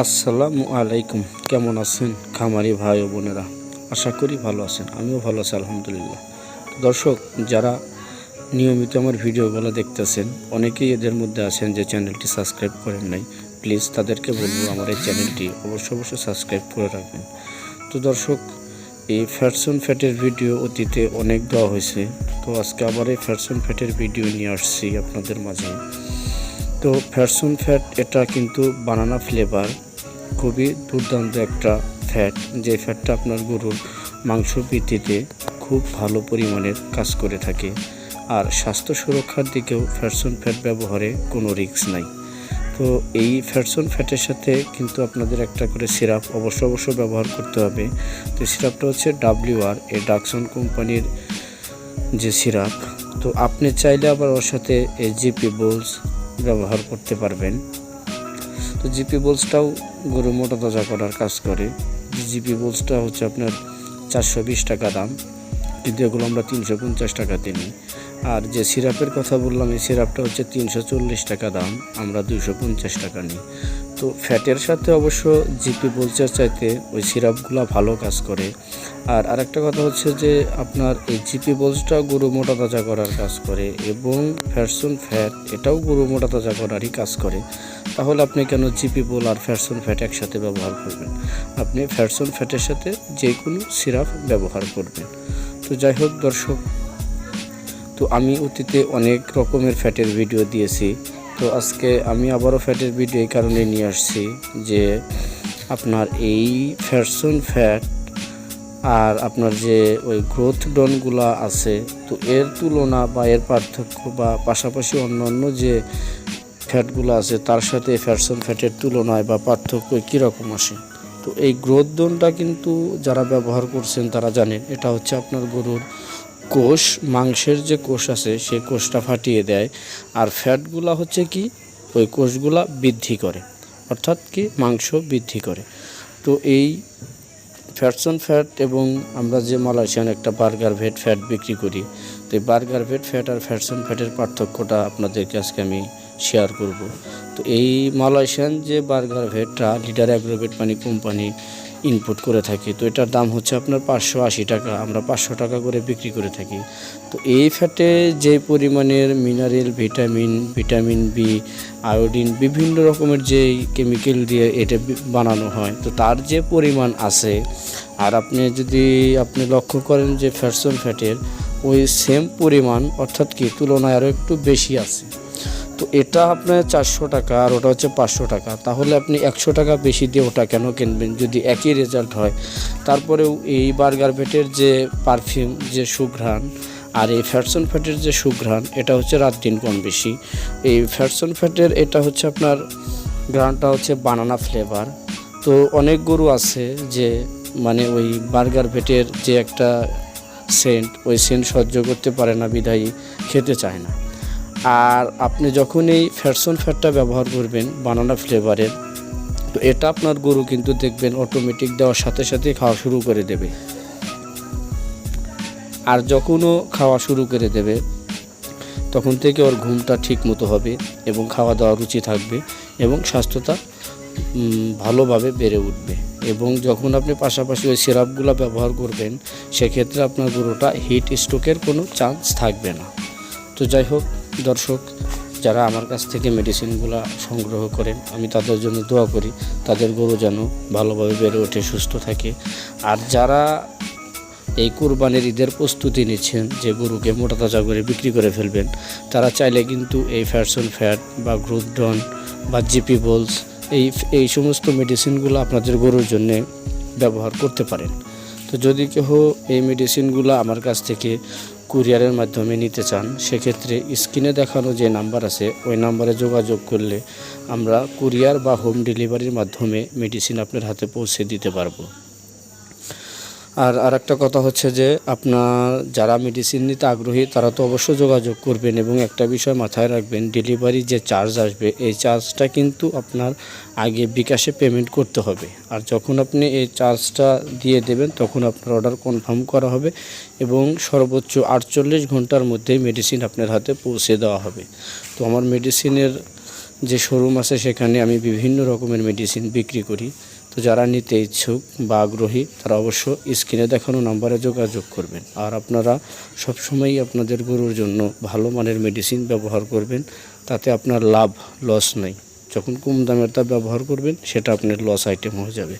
আসসালামু আলাইকুম। কেমন আছেন খামারি ভাই ও বোনেরা? আশা করি ভালো আছেন, আমিও ভালো আছি, আলহামদুলিল্লাহ। দর্শক, যারা নিয়মিত আমার ভিডিওগুলো দেখতেছেন, অনেকেই এদের মধ্যে আছেন যে চ্যানেলটি সাবস্ক্রাইব করেন নাই। প্লিজ তাদেরকে বলব, আমার এই চ্যানেলটি অবশ্যই অবশ্যই সাবস্ক্রাইব করে রাখবেন। তো দর্শক, এই ফ্যাটসন ফ্যাটের ভিডিও অতীতে অনেক দেওয়া হয়েছে। তো আজকে আবার এই ফ্যাটসন ফ্যাটের ভিডিও নিয়ে আসছি আপনাদের মাঝে। তো ফ্যাটসন ফ্যাট এটা কিন্তু বানানা ফ্লেভার খুবই দুর্দান্ত একটা ফ্যাট যে ফ্যাটটা আপনার গরুর মাংস বৃদ্ধিতে খুব ভালো পরিমাণের কাজ করে থাকে। আর স্বাস্থ্য সুরক্ষার দিকেও ফ্যাটসন ফ্যাট ব্যবহারে কোনো রিস্ক নাই। তো এই ফ্যাটসন ফ্যাটের সাথে কিন্তু আপনাদের একটা করে সিরাপ অবশ্য অবশ্য ব্যবহার করতে হবে। তো সিরাপটা হচ্ছে ডাব্লিউ আর এ ডাকসন কোম্পানির যে সিরাপ। তো আপনি চাইলে আবার ওর সাথে এই জিপি বোলস ব্যবহার করতে পারবেন। তো জিপি বোলসটাও গরু মোটা তাজা করার কাজ করে। জিপি বোলসটা হচ্ছে আপনার চারশো বিশ টাকা দাম। কিন্তু এগুলো আমরা তিনশো পঞ্চাশ টাকাতে নিই আর যে সিরাপের কথা বললাম, এই সিরাপটা হচ্ছে তিনশো চল্লিশ টাকা দাম। আমরা দুইশো পঞ্চাশ টাকা নিই। তো ফ্যাটের সাথে অবশ্য জিপি বোলসের চাইতে ওই সিরাপগুলো ভালো কাজ করে। আর আরেকটা কথা হচ্ছে যে, আপনার এই জিপি বোলসটা গরু মোটা তাজা করার কাজ করে এবং ফ্যাটসন ফ্যাট এটাও গরু মোটা তাজা করারই কাজ করে। তাহলে আপনি কেন জিপি বোল আর ফ্যাটসন ফ্যাট একসাথে ব্যবহার করবেন? আপনি ফ্যাটসন ফ্যাটের সাথে যে কোনো সিরাপ ব্যবহার করবেন। তো যাই হোক দর্শক, তো আমি অতীতে অনেক রকমের ফ্যাটের ভিডিও দিয়েছি। তো আজকে আমি আবারও ফ্যাটের ভিডিও এই কারণে নিয়ে আসছি যে আপনার এই ফ্যাটসন ফ্যাট আর আপনার যে ওই গ্রোথ ডনগুলা আছে, তো এর তুলনা বা এর পার্থক্য বা পাশাপাশি অন্য অন্য যে ফ্যাটগুলো আছে, তার সাথে ফ্যাটসন ফ্যাটের তুলনায় বা পার্থক্য কীরকম আসে? তো এই গ্রোথ ডনটা কিন্তু যারা ব্যবহার করছেন তারা জানেন, এটা হচ্ছে আপনার গরুর কোষ, মাংসের যে কোষ আছে, সেই কোষটা ফাটিয়ে দেয়। আর ফ্যাটগুলা হচ্ছে কি? ওই কোষগুলা বৃদ্ধি করে। অর্থাৎ কি? মাংস বৃদ্ধি করে। তো এই ফ্যাটসন ফ্যাট এবং আমরা যে মালয়েশিয়ান একটা বার্গার ভেট ফ্যাট বিক্রি করি, তো এই বার্গার ভেট ফ্যাট আর ফ্যাটসন ফ্যাটের পার্থক্যটা আপনাদেরকে আজকে আমি শেয়ার করব। তো এই মালয়েশিয়ান যে বার্গার ভেটটা, লিডার অ্যাগ্রোভেট মানে কোম্পানি ইনপুট করে থাকি। তো এটার দাম হচ্ছে আপনার পাঁচশো আশি টাকা। আমরা পাঁচশো টাকা করে বিক্রি করে থাকি। তো এই ফ্যাটে যে পরিমাণের mineral vitamin vitamin B iodine বিভিন্ন রকমের যে কেমিক্যাল দিয়ে এটা বানানো হয়, তো তার যে পরিমাণ আছে, আর আপনি যদি আপনি লক্ষ্য করেন যে ফ্যাটসন ফ্যাটের ওই সেম পরিমাণ, অর্থাৎ কি, তুলনায় আরও একটু বেশি আছে। তো এটা আপনার চারশো টাকা আর ওটা হচ্ছে পাঁচশো টাকা। তাহলে আপনি একশো টাকা বেশি দিয়ে ওটা কেন কিনবেন? যদি একই রেজাল্ট হয়, তারপরেও এই বার্গার ভেটের যে পারফিউম যে সুঘ্রাণ আর এই ফ্যাটসন ফ্যাটের যে সুঘ্রাণ, এটা হচ্ছে রাত দিন কম বেশি। এই ফ্যাটসন ফ্যাটের এটা হচ্ছে আপনার গ্রানটা হচ্ছে বানানা ফ্লেভার তো অনেক গরু আছে যে মানে ওই বার্গার ভেটের যে একটা সেন্ট ওই সেন্ট সহ্য করতে পারে না বিধায়ী খেতে চায় না। আর আপনি যখন এই ফ্যাটসন ফ্যাটটা ব্যবহার করবেন বানানা ফ্লেভারের তো এটা আপনার গরু কিন্তু দেখবেন অটোমেটিক দেওয়ার সাথে সাথে খাওয়া শুরু করে দেবে। আর যখনও খাওয়া শুরু করে দেবে তখন থেকে ওর ঘুমটা ঠিক মতো হবে এবং খাওয়া দাওয়া রুচি থাকবে এবং স্বাস্থ্যটা উম, ভালোভাবে বেড়ে উঠবে। এবং যখন আপনি পাশাপাশি ওই সিরাপগুলো ব্যবহার করবেন সেক্ষেত্রে আপনার গরুটা হিট স্ট্রোকের কোনো চান্স থাকবে না। তো যাই হোক দর্শক যারা আমার কাছ থেকে মেডিসিনগুলো সংগ্রহ করেন, আমি তাদের জন্য দোয়া করি, তাদের গরু যেন ভালোভাবে বেড়ে ওঠে, সুস্থ থাকে। আর যারা এই কুরবানির ঈদের প্রস্তুতি নিচ্ছেন, যে গরুকে মোটা তাজা করে বিক্রি করে ফেলবেন, তারা চাইলে কিন্তু এই ফ্যাটসন ফ্যাট বা গ্রোথ ডন বা জিপি বোলস এই এই সমস্ত মেডিসিনগুলো আপনাদের গরুর জন্যে ব্যবহার করতে পারেন। তো যদি কেহ এই মেডিসিনগুলো আমার কাছ থেকে কুরিয়ারের মাধ্যমে নিতে চান, সেক্ষেত্রে স্ক্রিনে দেখানো যে নাম্বার আছে, ওই নাম্বারে যোগাযোগ করলে আমরা কুরিয়ার বা হোম ডেলিভারির মাধ্যমে মেডিসিন আপনার হাতে পৌঁছে দিতে পারব। আর আরেকটা কথা হচ্ছে যে আপনার যারা মেডিসিন নিতে আগ্রহী, তারা তো অবশ্যই যোগাযোগ করবেন এবং একটা বিষয় মাথায় রাখবেন ডেলিভারি যে চার্জ আসবে, এই চার্জটা কিন্তু আপনার আগে বিকাশে পেমেন্ট করতে হবে। আর যখন আপনি এই চার্জটা দিয়ে দেবেন, তখন আপনার অর্ডার কনফার্ম করা হবে এবং সর্বোচ্চ আটচল্লিশ ঘণ্টার মধ্যে মেডিসিন আপনার হাতে পৌঁছে দেওয়া হবে। তো আমার মেডিসিনের যে শোরুম আছে, সেখানে আমি বিভিন্ন রকমের মেডিসিন বিক্রি করি। তো যারা নিতে ইচ্ছুক বা আগ্রহী, তারা অবশ্য স্ক্রিনে দেখানো নাম্বারে যোগাযোগ করবেন। আর আপনারা সবসময়ই আপনাদের গরুর জন্য ভালো মানের মেডিসিন ব্যবহার করবেন, তাতে আপনার লাভ লস নেই। যখন কম দামের তা ব্যবহার করবেন, সেটা আপনার লস আইটেম হয়ে যাবে।